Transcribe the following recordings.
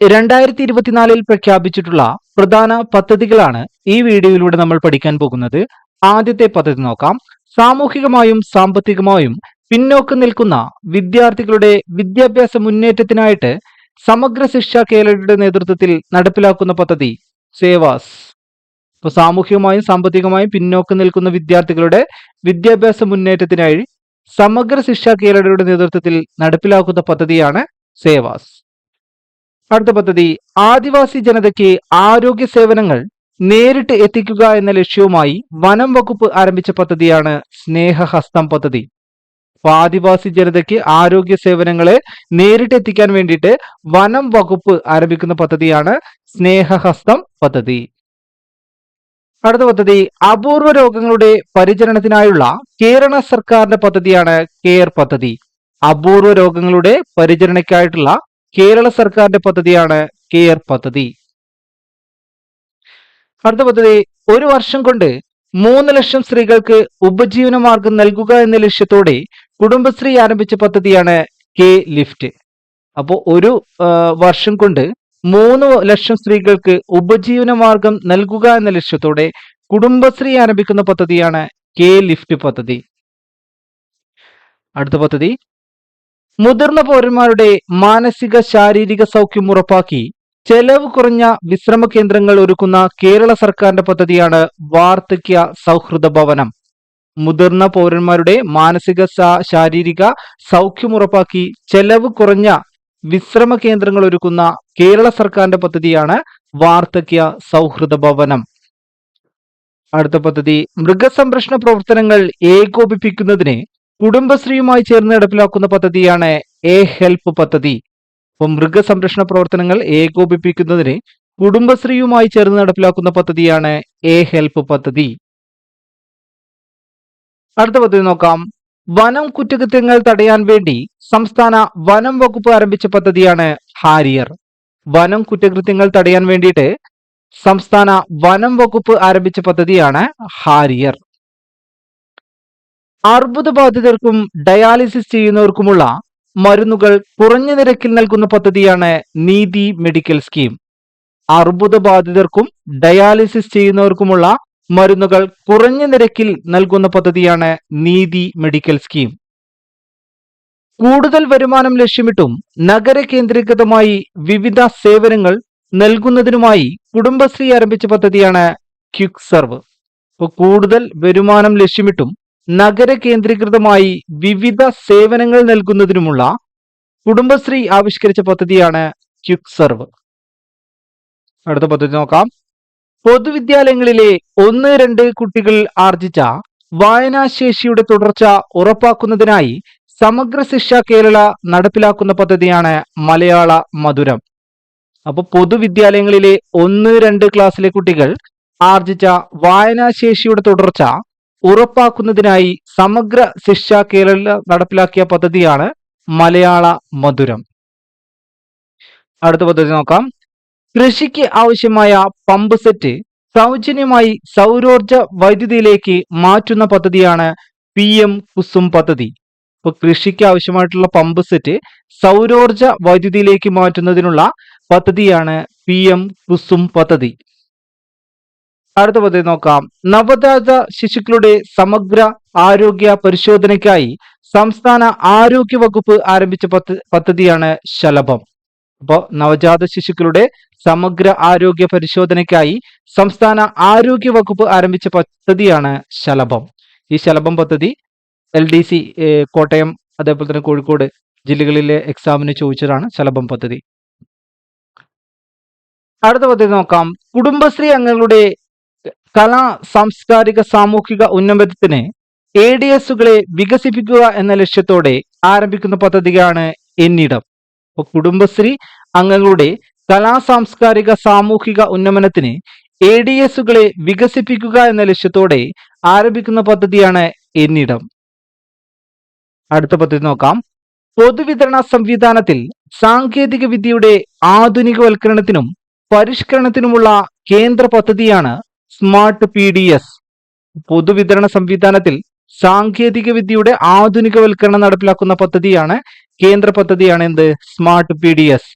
രണ്ടായിരത്തി ഇരുപത്തിനാലിൽ പ്രഖ്യാപിച്ചിട്ടുള്ള പ്രധാന പദ്ധതികളാണ് ഈ വീഡിയോയിലൂടെ നമ്മൾ പഠിക്കാൻ പോകുന്നത്. ആദ്യത്തെ പദ്ധതി നോക്കാം. സാമൂഹികമായും സാമ്പത്തികമായും പിന്നോക്കം നിൽക്കുന്ന വിദ്യാർത്ഥികളുടെ വിദ്യാഭ്യാസ മുന്നേറ്റത്തിനായിട്ട് സമഗ്ര ശിക്ഷ കേരളയുടെ നേതൃത്വത്തിൽ നടപ്പിലാക്കുന്ന പദ്ധതി സേവാസ്. ഇപ്പൊ സാമൂഹികമായും സാമ്പത്തികമായും പിന്നോക്കം നിൽക്കുന്ന വിദ്യാർത്ഥികളുടെ വിദ്യാഭ്യാസ മുന്നേറ്റത്തിനായി സമഗ്ര ശിക്ഷ കേരളയുടെ നേതൃത്വത്തിൽ നടപ്പിലാക്കുന്ന പദ്ധതിയാണ് സേവാസ്. അടുത്ത പദ്ധതി ആദിവാസി ജനതയ്ക്ക് ആരോഗ്യ സേവനങ്ങൾ നേരിട്ട് എത്തിക്കുക എന്ന ലക്ഷ്യവുമായി വനം വകുപ്പ് ആരംഭിച്ച പദ്ധതിയാണ് സ്നേഹഹസ്തം പദ്ധതി. ആദിവാസി ജനതയ്ക്ക് ആരോഗ്യ സേവനങ്ങളെ നേരിട്ട് എത്തിക്കാൻ വേണ്ടിയിട്ട് വനം വകുപ്പ് ആരംഭിക്കുന്ന പദ്ധതിയാണ് സ്നേഹഹസ്തം പദ്ധതി. അടുത്ത പദ്ധതി അപൂർവ രോഗങ്ങളുടെ പരിചരണത്തിനായുള്ള കേരള സർക്കാരിന്റെ പദ്ധതിയാണ് കെയർ പദ്ധതി. അപൂർവ രോഗങ്ങളുടെ പരിചരണയ്ക്കായിട്ടുള്ള കേരള സർക്കാരിന്റെ പദ്ധതിയാണ് കെയർ പദ്ധതി. അടുത്ത പദ്ധതി ഒരു വർഷം കൊണ്ട് മൂന്ന് ലക്ഷം സ്ത്രീകൾക്ക് ഉപജീവന മാർഗം നൽകുക എന്ന ലക്ഷ്യത്തോടെ കുടുംബശ്രീ ആരംഭിച്ച പദ്ധതിയാണ് കെ ലിഫ്റ്റ്. അപ്പോൾ ഒരു വർഷം കൊണ്ട് മൂന്ന് ലക്ഷം സ്ത്രീകൾക്ക് ഉപജീവന മാർഗം നൽകുക എന്ന ലക്ഷ്യത്തോടെ കുടുംബശ്രീ ആരംഭിക്കുന്ന പദ്ധതിയാണ് കെ ലിഫ്റ്റ് പദ്ധതി. അടുത്ത പദ്ധതി മുതിർന്ന പൗരന്മാരുടെ മാനസിക ശാരീരിക സൗഖ്യം ഉറപ്പാക്കി ചെലവ് കുറഞ്ഞ വിശ്രമ കേന്ദ്രങ്ങൾ ഒരുക്കുന്ന കേരള സർക്കാരിന്റെ പദ്ധതിയാണ് വാർദ്ധക്യ സൗഹൃദ ഭവനം. മുതിർന്ന പൗരന്മാരുടെ മാനസിക ശാരീരിക സൗഖ്യം ഉറപ്പാക്കി ചെലവ് കുറഞ്ഞ വിശ്രമ കേന്ദ്രങ്ങൾ ഒരുക്കുന്ന കേരള സർക്കാരിന്റെ പദ്ധതിയാണ് വാർദ്ധക്യ സൗഹൃദ ഭവനം. അടുത്ത പദ്ധതി മൃഗസംരക്ഷണ പ്രവർത്തനങ്ങൾ ഏകോപിപ്പിക്കുന്നതിന് കുടുംബശ്രീയുമായി ചേർന്ന് നടപ്പിലാക്കുന്ന പദ്ധതിയാണ് എ ഹെൽപ്പ് പദ്ധതി. അപ്പോൾ മൃഗസംരക്ഷണ പ്രവർത്തനങ്ങൾ ഏകോപിപ്പിക്കുന്നതിന് കുടുംബശ്രീയുമായി ചേർന്ന് നടപ്പിലാക്കുന്ന പദ്ധതിയാണ് എ ഹെൽപ്പ് പദ്ധതി. അടുത്ത പദ്ധതി നോക്കാം. വനം കുറ്റകൃത്യങ്ങൾ തടയാൻ വേണ്ടി സംസ്ഥാന വനം വകുപ്പ് ആരംഭിച്ച പദ്ധതിയാണ് ഹാരിയർ. വനം കുറ്റകൃത്യങ്ങൾ തടയാൻ വേണ്ടിയിട്ട് സംസ്ഥാന വനം വകുപ്പ് ആരംഭിച്ച പദ്ധതിയാണ് ഹാരിയർ. അർബുദ ബാധിതർക്കും ഡയാലിസിസ് ചെയ്യുന്നവർക്കുമുള്ള മരുന്നുകൾ കുറഞ്ഞ നിരക്കിൽ നൽകുന്ന പദ്ധതിയാണ് നീതി മെഡിക്കൽ സ്കീം. അർബുദ ബാധിതർക്കും ഡയാലിസിസ് ചെയ്യുന്നവർക്കുമുള്ള മരുന്നുകൾ കുറഞ്ഞ നിരക്കിൽ നൽകുന്ന പദ്ധതിയാണ് നീതി മെഡിക്കൽ സ്കീം. കൂടുതൽ വരുമാനം ലക്ഷ്യമിട്ടും നഗര കേന്ദ്രീകൃതമായി വിവിധ സേവനങ്ങൾ നൽകുന്നതിനുമായി കുടുംബശ്രീ ആരംഭിച്ച പദ്ധതിയാണ് ക്യുക് സർവ് കൂടുതൽ വരുമാനം ലക്ഷ്യമിട്ടും നഗര കേന്ദ്രീകൃതമായി വിവിധ സേവനങ്ങൾ നൽകുന്നതിനുമുള്ള കുടുംബശ്രീ ആവിഷ്കരിച്ച പദ്ധതിയാണ് ക്യുക് സർവ് അടുത്ത പദ്ധതി നോക്കാം. പൊതുവിദ്യാലയങ്ങളിലെ ഒന്ന് രണ്ട് കുട്ടികൾ ആർജിച്ച വായനാശേഷിയുടെ തുടർച്ച ഉറപ്പാക്കുന്നതിനായി സമഗ്ര ശിക്ഷ കേരള നടപ്പിലാക്കുന്ന പദ്ധതിയാണ് മലയാള മധുരം. അപ്പൊ പൊതുവിദ്യാലയങ്ങളിലെ ഒന്ന് രണ്ട് ക്ലാസ്സിലെ കുട്ടികൾ ആർജിച്ച വായനാശേഷിയുടെ തുടർച്ച ഉറപ്പാക്കുന്നതിനായി സമഗ്ര ശിക്ഷ കേരള നടപ്പിലാക്കിയ പദ്ധതിയാണ് മലയാള മധുരം. അടുത്ത പദ്ധതി നോക്കാം. കൃഷിക്ക് ആവശ്യമായ പമ്പ് സെറ്റ് സൗജന്യമായി സൗരോർജ വൈദ്യുതിയിലേക്ക് മാറ്റുന്ന പദ്ധതിയാണ് പി എം കുസും പദ്ധതി. ഇപ്പോൾ കൃഷിക്ക് ആവശ്യമായിട്ടുള്ള പമ്പ് സെറ്റ് സൗരോർജ വൈദ്യുതിയിലേക്ക് മാറ്റുന്നതിനുള്ള പദ്ധതിയാണ് പി എം കുസും പദ്ധതി. അടുത്ത പദ്ധതി നോക്കാം. നവജാത ശിശുക്കളുടെ സമഗ്ര ആരോഗ്യ പരിശോധനയ്ക്കായി സംസ്ഥാന ആരോഗ്യ വകുപ്പ് ആരംഭിച്ച പദ്ധതിയാണ് ശലഭം. അപ്പോൾ നവജാത ശിശുക്കളുടെ സമഗ്ര ആരോഗ്യ പരിശോധനയ്ക്കായി സംസ്ഥാന ആരോഗ്യ വകുപ്പ് ആരംഭിച്ച പദ്ധതിയാണ് ശലഭം. ഈ ശലഭം പദ്ധതി എൽ ഡി സി കോട്ടയം അതേപോലെ തന്നെ കോഴിക്കോട് ജില്ലകളിലെ എക്സാമിന് ചോദിച്ചതാണ് ശലഭം പദ്ധതി. അടുത്ത പദ്ധതി നോക്കാം. കുടുംബശ്രീ അംഗങ്ങളുടെ കലാ സാംസ്കാരിക സാമൂഹിക ഉന്നമനത്തിന് എ ഡി എസുകളെ വികസിപ്പിക്കുക എന്ന ലക്ഷ്യത്തോടെ ആരംഭിക്കുന്ന പദ്ധതിയാണ് എന്നിടം. കുടുംബശ്രീ അംഗങ്ങളുടെ കലാ സാംസ്കാരിക സാമൂഹിക ഉന്നമനത്തിന് എ ഡി എസുകളെ വികസിപ്പിക്കുക എന്ന ലക്ഷ്യത്തോടെ ആരംഭിക്കുന്ന പദ്ധതിയാണ് എന്നിടം. അടുത്ത പദ്ധതി നോക്കാം. പൊതുവിതരണ സംവിധാനത്തിൽ സാങ്കേതിക വിദ്യയുടെ ആധുനികവൽക്കരണത്തിനും പരിഷ്കരണത്തിനുമുള്ള കേന്ദ്ര പദ്ധതിയാണ് സ്മാർട്ട് പി ഡി എസ് പൊതുവിതരണ സംവിധാനത്തിൽ സാങ്കേതിക വിദ്യയുടെ ആധുനികവൽക്കരണം നടപ്പിലാക്കുന്ന പദ്ധതിയാണ് കേന്ദ്ര പദ്ധതിയാണ് എന്ത്? Smart P D S.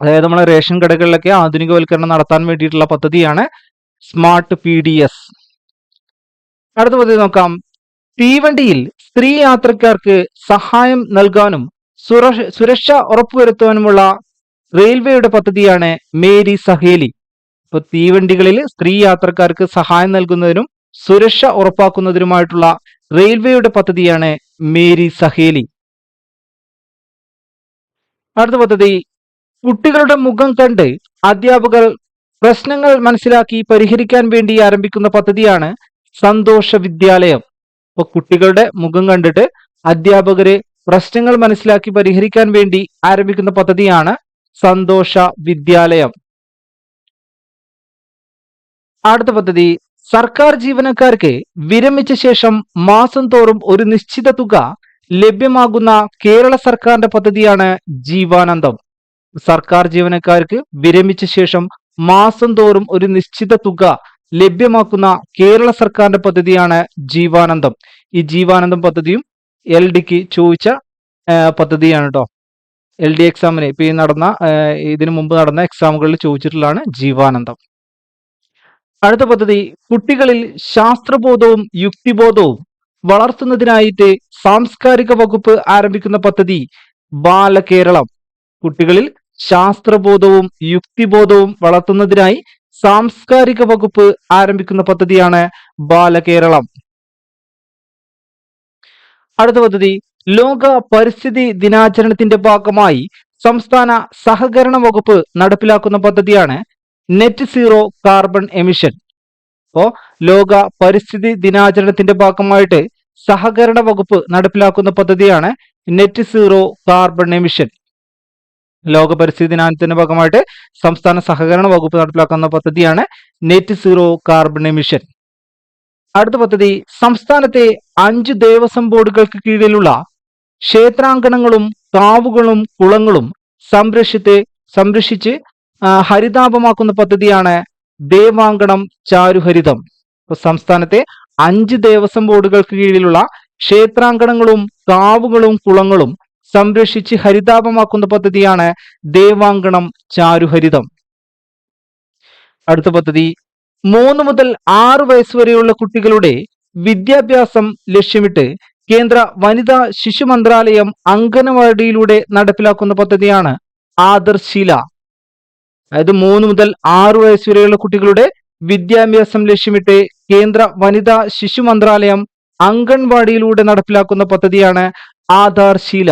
അതായത് നമ്മളെ റേഷൻ കടകളിലൊക്കെ ആധുനികവൽക്കരണം നടത്താൻ വേണ്ടിയിട്ടുള്ള പദ്ധതിയാണ് സ്മാർട്ട് പി ഡി എസ്. അടുത്ത പദ്ധതി നോക്കാം. തീവണ്ടിയിൽ സ്ത്രീ യാത്രക്കാർക്ക് സഹായം നൽകാനും സുരക്ഷ ഉറപ്പുവരുത്താനുമുള്ള റെയിൽവേയുടെ പദ്ധതിയാണ് മേരി സഹേലി. ഇപ്പൊ തീവണ്ടികളിൽ സ്ത്രീ യാത്രക്കാർക്ക് സഹായം നൽകുന്നതിനും സുരക്ഷ ഉറപ്പാക്കുന്നതിനുമായിട്ടുള്ള റെയിൽവേയുടെ പദ്ധതിയാണ് മേരി സഹേലി. അടുത്ത പദ്ധതി കുട്ടികളുടെ മുഖം കണ്ട് അധ്യാപകർ പ്രശ്നങ്ങൾ മനസ്സിലാക്കി പരിഹരിക്കാൻ വേണ്ടി ആരംഭിക്കുന്ന പദ്ധതിയാണ് സന്തോഷ വിദ്യാലയം. അപ്പൊ കുട്ടികളുടെ മുഖം കണ്ടിട്ട് അധ്യാപകര് പ്രശ്നങ്ങൾ മനസ്സിലാക്കി പരിഹരിക്കാൻ വേണ്ടി ആരംഭിക്കുന്ന പദ്ധതിയാണ് സന്തോഷ വിദ്യാലയം. അടുത്ത പദ്ധതി സർക്കാർ ജീവനക്കാർക്ക് വിരമിച്ച ശേഷം മാസം തോറും ഒരു നിശ്ചിത തുക ലഭ്യമാകുന്ന കേരള സർക്കാരിന്റെ പദ്ധതിയാണ് ജീവാനന്ദം. സർക്കാർ ജീവനക്കാർക്ക് വിരമിച്ച ശേഷം മാസം തോറും ഒരു നിശ്ചിത തുക ലഭ്യമാക്കുന്ന കേരള സർക്കാരിന്റെ പദ്ധതിയാണ് ജീവാനന്ദം. ഈ ജീവാനന്ദം പദ്ധതിയും എൽ ഡിക്ക് ചോദിച്ച പദ്ധതിയാണ് കേട്ടോ എൽ ഡി എക്സാമിന് ഇപ്പൊ ഈ നടന്ന ഇതിനു മുമ്പ് നടന്ന എക്സാമുകളിൽ ചോദിച്ചിട്ടുള്ളതാണ് ജീവാനന്ദം. അടുത്ത പദ്ധതി കുട്ടികളിൽ ശാസ്ത്രബോധവും യുക്തിബോധവും വളർത്തുന്നതിനായിട്ട് സാംസ്കാരിക വകുപ്പ് ആരംഭിക്കുന്ന പദ്ധതി ബാലകേരളം. കുട്ടികളിൽ ശാസ്ത്രബോധവും യുക്തിബോധവും വളർത്തുന്നതിനായി സാംസ്കാരിക വകുപ്പ് ആരംഭിക്കുന്ന പദ്ധതിയാണ് ബാലകേരളം. അടുത്ത പദ്ധതി ലോക പരിസ്ഥിതി ദിനാചരണത്തിന്റെ ഭാഗമായി സംസ്ഥാന സഹകരണ വകുപ്പ് നടപ്പിലാക്കുന്ന പദ്ധതിയാണ് നെറ്റ് സീറോ കാർബൺ എമിഷൻ അപ്പോ ലോക പരിസ്ഥിതി ദിനാചരണത്തിന്റെ ഭാഗമായിട്ട് സഹകരണ വകുപ്പ് നടപ്പിലാക്കുന്ന പദ്ധതിയാണ് നെറ്റ് സീറോ കാർബൺ എമിഷൻ ലോക പരിസ്ഥിതി ദിനാചരണത്തിന്റെ ഭാഗമായിട്ട് സംസ്ഥാന സഹകരണ വകുപ്പ് നടപ്പിലാക്കുന്ന പദ്ധതിയാണ് നെറ്റ് സീറോ കാർബൺ എമിഷൻ അടുത്ത പദ്ധതി സംസ്ഥാനത്തെ അഞ്ച് ദേവസ്വം ബോർഡുകൾക്ക് കീഴിലുള്ള ക്ഷേത്രാങ്കണങ്ങളും കാവുകളും കുളങ്ങളും സംരക്ഷിച്ച് സംരക്ഷിച്ച് ഹരിതാപമാക്കുന്ന പദ്ധതിയാണ് ദേവാങ്കണം ചാരുഹരിതം. സംസ്ഥാനത്തെ അഞ്ച് ദേവസ്വം ബോർഡുകൾക്ക് കീഴിലുള്ള ക്ഷേത്രാങ്കണങ്ങളും കാവുകളും കുളങ്ങളും സംരക്ഷിച്ച് ഹരിതാപമാക്കുന്ന പദ്ധതിയാണ് ദേവാങ്കണം ചാരുഹരിതം. അടുത്ത പദ്ധതി മൂന്ന് മുതൽ ആറ് വയസ്സ് വരെയുള്ള കുട്ടികളുടെ വിദ്യാഭ്യാസം ലക്ഷ്യമിട്ട് കേന്ദ്ര വനിതാ ശിശു മന്ത്രാലയം അംഗനവാടിയിലൂടെ നടപ്പിലാക്കുന്ന പദ്ധതിയാണ് ആദർശീല അതായത് മൂന്ന് മുതൽ ആറു വയസ്സ് വരെയുള്ള കുട്ടികളുടെ വിദ്യാഭ്യാസം ലക്ഷ്യമിട്ട് കേന്ദ്ര വനിതാ ശിശു മന്ത്രാലയം അംഗൻവാടിയിലൂടെ നടപ്പിലാക്കുന്ന പദ്ധതിയാണ് ആധാർ ശീല.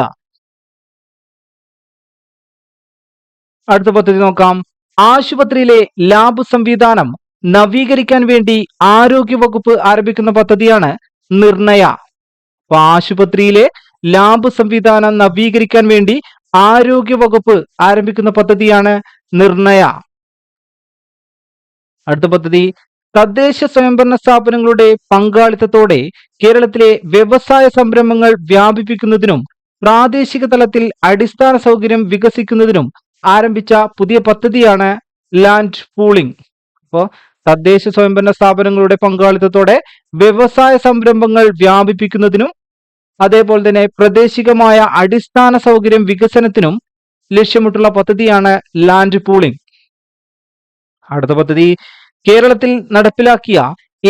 അടുത്ത പദ്ധതി നോക്കാം. ആശുപത്രിയിലെ ലാബ് സംവിധാനം നവീകരിക്കാൻ വേണ്ടി ആരോഗ്യ വകുപ്പ് ആരംഭിക്കുന്ന പദ്ധതിയാണ് നിർണയ. അപ്പൊ ആശുപത്രിയിലെ ലാബ് സംവിധാനം നവീകരിക്കാൻ വേണ്ടി ആരോഗ്യ വകുപ്പ് ആരംഭിക്കുന്ന പദ്ധതിയാണ് നിർണയ. അടുത്ത പദ്ധതി തദ്ദേശ സ്വയംഭരണ സ്ഥാപനങ്ങളുടെ പങ്കാളിത്തത്തോടെ കേരളത്തിലെ വ്യവസായ സംരംഭങ്ങൾ വ്യാപിപ്പിക്കുന്നതിനും പ്രാദേശിക തലത്തിൽ അടിസ്ഥാന സൗകര്യം വികസിക്കുന്നതിനും ആരംഭിച്ച പുതിയ പദ്ധതിയാണ് ലാൻഡ് പൂളിംഗ്. അപ്പോൾ തദ്ദേശ സ്വയംഭരണ സ്ഥാപനങ്ങളുടെ പങ്കാളിത്തത്തോടെ വ്യവസായ സംരംഭങ്ങൾ വ്യാപിപ്പിക്കുന്നതിനും അതേപോലെ തന്നെ പ്രാദേശികമായ അടിസ്ഥാന സൗകര്യം വികസനത്തിനും ലക്ഷ്യമിട്ടുള്ള പദ്ധതിയാണ് ലാൻഡ് പൂളിംഗ് അടുത്ത പദ്ധതി കേരളത്തിൽ നടപ്പിലാക്കിയ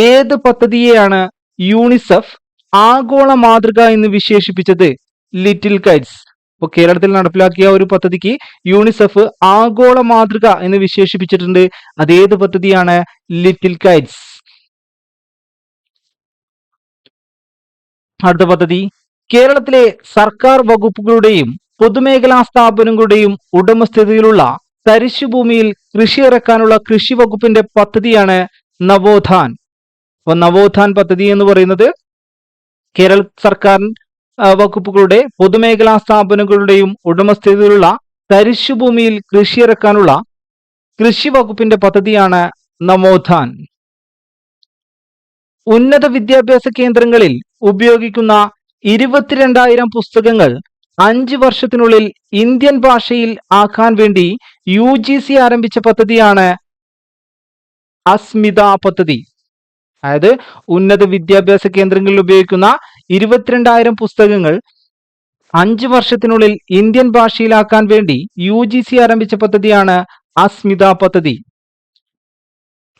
ഏത് പദ്ധതിയെയാണ് യൂണിസെഫ് ആഗോള മാതൃക എന്ന് വിശേഷിപ്പിച്ചത്? ലിറ്റിൽ കൈറ്റ്സ് ഇപ്പൊ കേരളത്തിൽ നടപ്പിലാക്കിയ ഒരു പദ്ധതിക്ക് യൂണിസെഫ് ആഗോള മാതൃക എന്ന് വിശേഷിപ്പിച്ചിട്ടുണ്ട്. അത് ഏത് പദ്ധതിയാണ്? ലിറ്റിൽ കൈറ്റ്സ് അടുത്ത പദ്ധതി കേരളത്തിലെ സർക്കാർ വകുപ്പുകളുടെയും പൊതുമേഖലാ സ്ഥാപനങ്ങളുടെയും ഉടമസ്ഥതയിലുള്ള തരിശുഭൂമിയിൽ കൃഷി ഇറക്കാനുള്ള കൃഷി വകുപ്പിന്റെ പദ്ധതിയാണ് നവോത്ഥാൻ. അപ്പൊ നവോത്ഥാൻ പദ്ധതി എന്ന് പറയുന്നത് കേരള സർക്കാർ വകുപ്പുകളുടെ പൊതുമേഖലാ സ്ഥാപനങ്ങളുടെയും ഉടമസ്ഥതയിലുള്ള തരിശുഭൂമിയിൽ കൃഷി ഇറക്കാനുള്ള കൃഷി വകുപ്പിന്റെ പദ്ധതിയാണ് നവോത്ഥാൻ. ഉന്നത വിദ്യാഭ്യാസ കേന്ദ്രങ്ങളിൽ ഉപയോഗിക്കുന്ന ഇരുപത്തിരണ്ടായിരം പുസ്തകങ്ങൾ അഞ്ച് വർഷത്തിനുള്ളിൽ ഇന്ത്യൻ ഭാഷയിൽ ആക്കാൻ വേണ്ടി യു ജി സി ആരംഭിച്ച പദ്ധതിയാണ് അസ്മിത പദ്ധതി. അതായത് ഉന്നത വിദ്യാഭ്യാസ കേന്ദ്രങ്ങളിൽ ഉപയോഗിക്കുന്ന ഇരുപത്തിരണ്ടായിരം പുസ്തകങ്ങൾ അഞ്ച് വർഷത്തിനുള്ളിൽ ഇന്ത്യൻ ഭാഷയിലാക്കാൻ വേണ്ടി യു ജി സി ആരംഭിച്ച പദ്ധതിയാണ് അസ്മിത പദ്ധതി.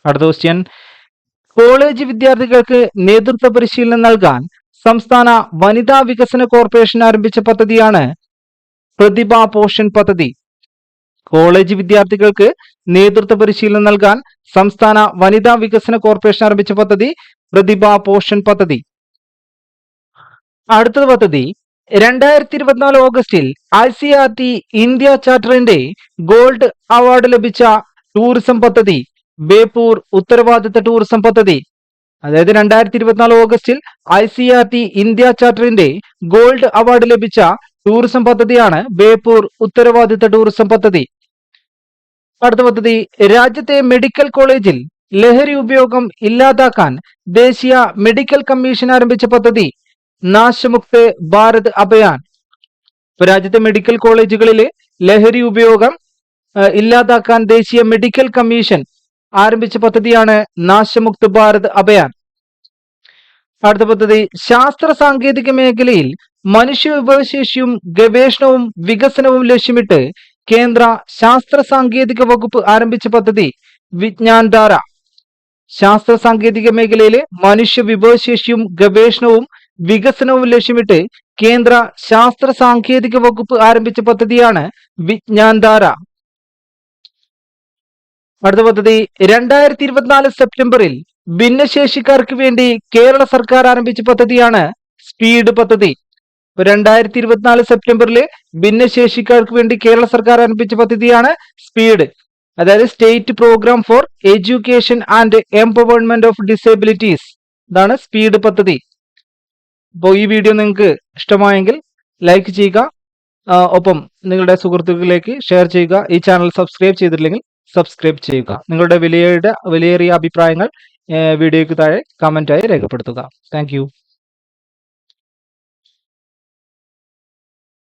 അടുത്ത ക്വസ്റ്റ്യൻ കോളേജ് വിദ്യാർത്ഥികൾക്ക് നേതൃത്വ പരിശീലനം നൽകാൻ സംസ്ഥാന വനിതാ വികസന കോർപ്പറേഷൻ ആരംഭിച്ച പദ്ധതിയാണ് പ്രതിഭ പോഷൻ പദ്ധതി. കോളേജ് വിദ്യാർത്ഥികൾക്ക് നേതൃത്വ പരിശീലനം നൽകാൻ സംസ്ഥാന വനിതാ വികസന കോർപ്പറേഷൻ ആരംഭിച്ച പദ്ധതി പ്രതിഭ പോഷൻ പദ്ധതി. അടുത്ത പദ്ധതി. രണ്ടായിരത്തി ഇരുപത്തിനാല് ഓഗസ്റ്റിൽ I C R T India ചാർട്ടറിന്റെ gold award ലഭിച്ച ടൂറിസം പദ്ധതി ബേപ്പൂർ ഉത്തരവാദിത്ത ടൂറിസം പദ്ധതി അതായത് രണ്ടായിരത്തി ഇരുപത്തിനാല് ഓഗസ്റ്റിൽ I C R T India ചാർട്ടറിന്റെ gold award ലഭിച്ച ടൂറിസം പദ്ധതിയാണ് ബേപ്പൂർ ഉത്തരവാദിത്ത ടൂറിസം പദ്ധതി. അടുത്ത പദ്ധതി രാജ്യത്തെ മെഡിക്കൽ കോളേജിൽ ലഹരി ഉപയോഗം ഇല്ലാതാക്കാൻ ദേശീയ മെഡിക്കൽ കമ്മീഷൻ ആരംഭിച്ച പദ്ധതി നാശമുക്ത് ഭാരത് അഭിയാൻ. രാജ്യത്തെ മെഡിക്കൽ കോളേജുകളിലെ ലഹരി ഉപയോഗം ഇല്ലാതാക്കാൻ ദേശീയ മെഡിക്കൽ കമ്മീഷൻ ആരംഭിച്ച പദ്ധതിയാണ് നാശമുക്ത് ഭാരത് അഭിയാൻ. അടുത്ത പദ്ധതി ശാസ്ത്ര സാങ്കേതിക മേഖലയിൽ മനുഷ്യ വിഭവശേഷിയും ഗവേഷണവും വികസനവും ലക്ഷ്യമിട്ട് കേന്ദ്ര ശാസ്ത്ര സാങ്കേതിക വകുപ്പ് ആരംഭിച്ച പദ്ധതി വിജ്ഞാൻ ധാര. ശാസ്ത്ര സാങ്കേതിക മേഖലയിലെ മനുഷ്യ വിഭവശേഷിയും ഗവേഷണവും വികസനവും ലക്ഷ്യമിട്ട് കേന്ദ്ര ശാസ്ത്ര സാങ്കേതിക വകുപ്പ് ആരംഭിച്ച പദ്ധതിയാണ് വിജ്ഞാൻ ധാര. അടുത്ത പദ്ധതി രണ്ടായിരത്തി ഇരുപത്തിനാല് സെപ്റ്റംബറിൽ ഭിന്നശേഷിക്കാർക്ക് വേണ്ടി കേരള സർക്കാർ ആരംഭിച്ച പദ്ധതിയാണ് സ്പീഡ് പദ്ധതി. രണ്ടായിരത്തി ഇരുപത്തിനാല് സെപ്റ്റംബറിൽ ഭിന്നശേഷിക്കാർക്ക് വേണ്ടി കേരള സർക്കാർ ആരംഭിച്ച പദ്ധതിയാണ് സ്പീഡ്. അതായത് state programme for education and empowerment of disabilities. ഇതാണ് സ്പീഡ് പദ്ധതി. അപ്പോൾ ഈ വീഡിയോ നിങ്ങൾക്ക് ഇഷ്ടമായെങ്കിൽ ലൈക്ക് ചെയ്യുക ഒപ്പം നിങ്ങളുടെ സുഹൃത്തുക്കളിലേക്ക് ഷെയർ ചെയ്യുക. ഈ ചാനൽ സബ്സ്ക്രൈബ് ചെയ്തിട്ടില്ലെങ്കിൽ സബ്സ്ക്രൈബ് ചെയ്യുക. നിങ്ങളുടെ വിലയുടെ വിലയേറിയ അഭിപ്രായങ്ങൾ വീഡിയോയ്ക്ക് താഴെ കമന്റായി രേഖപ്പെടുത്തുക. താങ്ക്